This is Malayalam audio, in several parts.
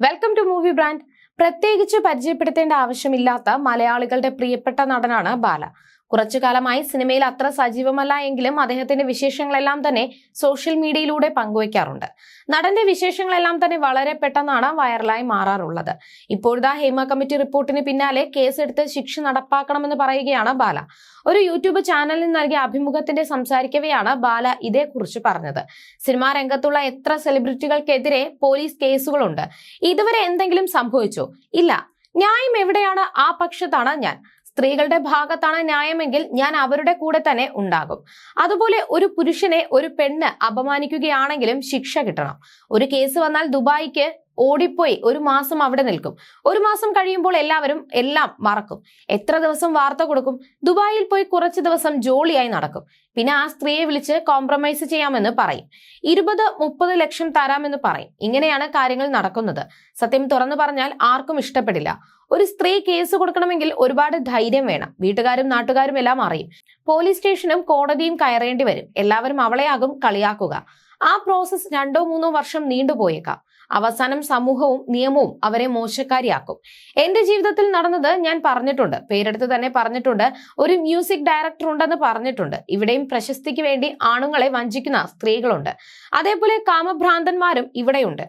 വെൽക്കം ടു മൂവി ബ്രാൻഡ് പ്രത്യേകിച്ച് പരിചയപ്പെടുത്തേണ്ട ആവശ്യമില്ലാത്ത മലയാളികളുടെ പ്രിയപ്പെട്ട നടനാണ് ബാല. കുറച്ചു കാലമായി സിനിമയിൽ അത്ര സജീവമല്ല എങ്കിലും അദ്ദേഹത്തിന്റെ വിശേഷങ്ങളെല്ലാം തന്നെ സോഷ്യൽ മീഡിയയിലൂടെ പങ്കുവയ്ക്കാറുണ്ട്. നടന്റെ വിശേഷങ്ങളെല്ലാം തന്നെ വളരെ പെട്ടെന്നാണ് വൈറലായി മാറാറുള്ളത്. ഇപ്പോഴത്തെ ഹേമ കമ്മിറ്റി റിപ്പോർട്ടിന് പിന്നാലെ കേസെടുത്ത് ശിക്ഷ നടപ്പാക്കണമെന്ന് പറയുകയാണ് ബാല. ഒരു യൂട്യൂബ് ചാനലിൽ നൽകിയ അഭിമുഖത്തിന്റെ സംസാരിക്കവെയാണ് ബാല ഇതേക്കുറിച്ച് പറഞ്ഞത്. സിനിമാ രംഗത്തുള്ള എത്ര സെലിബ്രിറ്റികൾക്കെതിരെ പോലീസ് കേസുകളുണ്ട്. ഇതുവരെ എന്തെങ്കിലും സംഭവിച്ചോ? ഇല്ല. ന്യായം എവിടെയാണ്? ആ പക്ഷത്താണ് ഞാൻ. സ്ത്രീകളുടെ ഭാഗത്താണ് ന്യായമെങ്കിൽ ഞാൻ അവരുടെ കൂടെ തന്നെ ഉണ്ടാകും. അതുപോലെ ഒരു പുരുഷനെ ഒരു പെണ്ണ് അപമാനിക്കുകയാണെങ്കിലും ശിക്ഷ കിട്ടണം. ഒരു കേസ് വന്നാൽ ദുബായിക്ക് ഓടിപ്പോയി. ഒരു മാസം അവിടെ നിൽക്കും. ഒരു മാസം കഴിയുമ്പോൾ എല്ലാവരും എല്ലാം മറക്കും. എത്ര ദിവസം വാർത്ത കൊടുക്കും? ദുബായിൽ പോയി കുറച്ച് ദിവസം ജോളിയായി നടക്കും. പിന്നെ ആ സ്ത്രീയെ വിളിച്ച് കോംപ്രമൈസ് ചെയ്യാമെന്ന് പറയും. ഇരുപത് മുപ്പത് ലക്ഷം തരാമെന്ന് പറയും. ഇങ്ങനെയാണ് കാര്യങ്ങൾ നടക്കുന്നത്. സത്യം തുറന്നു പറഞ്ഞാൽ ആർക്കും ഇഷ്ടപ്പെടില്ല. ഒരു സ്ത്രീ കേസ് കൊടുക്കണമെങ്കിൽ ഒരുപാട് ധൈര്യം വേണം. വീട്ടുകാരും നാട്ടുകാരും എല്ലാം അറിയും. പോലീസ് സ്റ്റേഷനും കോടതിയും കയറേണ്ടി വരും. എല്ലാവരും അവളെയാകും കളിയാക്കുക. ആ പ്രോസസ് രണ്ടോ മൂന്നോ വർഷം നീണ്ടുപോയേക്കാം. അവസാനം സമൂഹവും നിയമവും അവരെ മോശക്കാരിയാക്കും. എന്റെ ജീവിതത്തിൽ നടന്നത് ഞാൻ പറഞ്ഞിട്ടുണ്ട്. പേരെടുത്ത് തന്നെ പറഞ്ഞിട്ടുണ്ട്. ഒരു മ്യൂസിക് ഡയറക്ടർ ഉണ്ടെന്ന് പറഞ്ഞിട്ടുണ്ട്. ഇവിടെയും പ്രശസ്തിക്ക് വേണ്ടി ആണുങ്ങളെ വഞ്ചിക്കുന്ന സ്ത്രീകളുണ്ട്. അതേപോലെ കാമഭ്രാന്തന്മാരും ഇവിടെയുണ്ട്.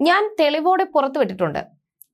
ഞാൻ തെളിവോടെ പുറത്തുവിട്ടിട്ടുണ്ട്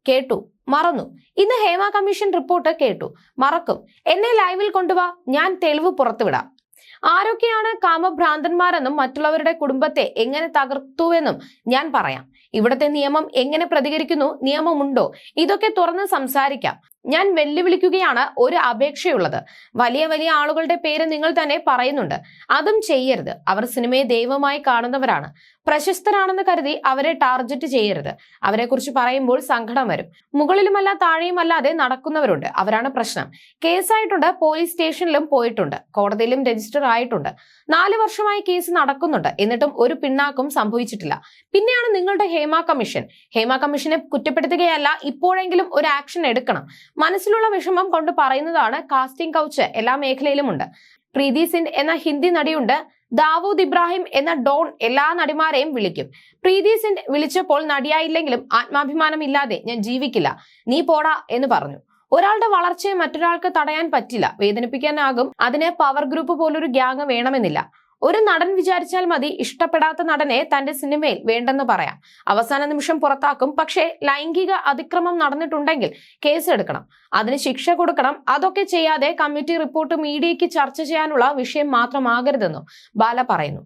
കേട്ടു. മറന്നു. ഇന്ന് ഹേമ കമ്മീഷൻ റിപ്പോർട്ട് കേട്ടു. മറക്കും. എന്നെ ലൈവിൽ കൊണ്ടുവാ. ഞാൻ തെളിവ് പുറത്തുവിടാം ആരൊക്കെയാണ് കാമഭ്രാന്തന്മാരെന്നും മറ്റുള്ളവരുടെ കുടുംബത്തെ എങ്ങനെ തകർത്തുവെന്നും ഞാൻ പറയാം. ഇവിടുത്തെ നിയമം എങ്ങനെ പ്രതികരിക്കുന്നു? നിയമമുണ്ടോ? ഇതൊക്കെ തുറന്ന് സംസാരിക്കാം. ഞാൻ വെല്ലുവിളിക്കുകയാണ് ഒരു അപേക്ഷയുള്ളത്. വലിയ വലിയ ആളുകളുടെ പേര് നിങ്ങൾ തന്നെ പറയുന്നുണ്ട്. അതും ചെയ്യരുത്. അവർ സിനിമയെ ദൈവമായി കാണുന്നവരാണ്. പ്രശസ്തരാണെന്ന് കരുതി അവരെ ടാർഗറ്റ് ചെയ്യരുത്. അവരെ കുറിച്ച് പറയുമ്പോൾ സങ്കടം വരും. മുകളിലുമല്ല താഴെയുമല്ലാതെ നടക്കുന്നവരുണ്ട്. അവരാണ് പ്രശ്നം. കേസായിട്ടുണ്ട് പോലീസ് സ്റ്റേഷനിലും പോയിട്ടുണ്ട്. കോടതിയിലും രജിസ്റ്റർ ആയിട്ടുണ്ട്. നാല് വർഷമായി കേസ് നടക്കുന്നുണ്ട്. എന്നിട്ടും ഒരു പിണ്ണാക്കും സംഭവിച്ചിട്ടില്ല. പിന്നെയാണ് നിങ്ങളുടെ ഹേമ കമ്മീഷൻ. ഹേമ കമ്മീഷനെ കുറ്റപ്പെടുത്തുകയല്ല ഇപ്പോഴെങ്കിലും ഒരു ആക്ഷൻ എടുക്കണം. മനസ്സിലുള്ള വിഷമം കൊണ്ട് പറയുന്നതാണ് കാസ്റ്റിംഗ് കൗച്ച് എല്ലാ മേഖലയിലുമുണ്ട്. പ്രീതി സിൻഡ് എന്ന ഹിന്ദി നടിയുണ്ട്. ദാവൂദ് ഇബ്രാഹിം എന്ന ഡോൺ എല്ലാ നടിമാരെയും വിളിക്കും. പ്രീതി സിൻഡ് വിളിച്ചപ്പോൾ നടിയായില്ലെങ്കിലും ആത്മാഭിമാനം ഇല്ലാതെ ഞാൻ ജീവിക്കില്ല. നീ പോടാ എന്ന് പറഞ്ഞു. ഒരാളുടെ വളർച്ചയെ മറ്റൊരാൾക്ക് തടയാൻ പറ്റില്ല. വേദനിപ്പിക്കാനാകും. അതിന് പവർ ഗ്രൂപ്പ് പോലൊരു ഗ്യാങ് വേണമെന്നില്ല. ഒരു നടൻ വിചാരിച്ചാൽ മതി ഇഷ്ടപ്പെടാത്ത നടനെ തന്റെ സിനിമയിൽ വേണ്ടെന്ന് പറയാം അവസാന നിമിഷം പുറത്താക്കും. പക്ഷേ ലൈംഗിക അതിക്രമം നടന്നിട്ടുണ്ടെങ്കിൽ കേസെടുക്കണം. അതിന് ശിക്ഷ കൊടുക്കണം. അതൊക്കെ ചെയ്യാതെ കമ്മിറ്റി റിപ്പോർട്ട് മീഡിയയ്ക്ക് ചർച്ച ചെയ്യാനുള്ള വിഷയം മാത്രമാകരുതെന്നും ബാല പറയുന്നു.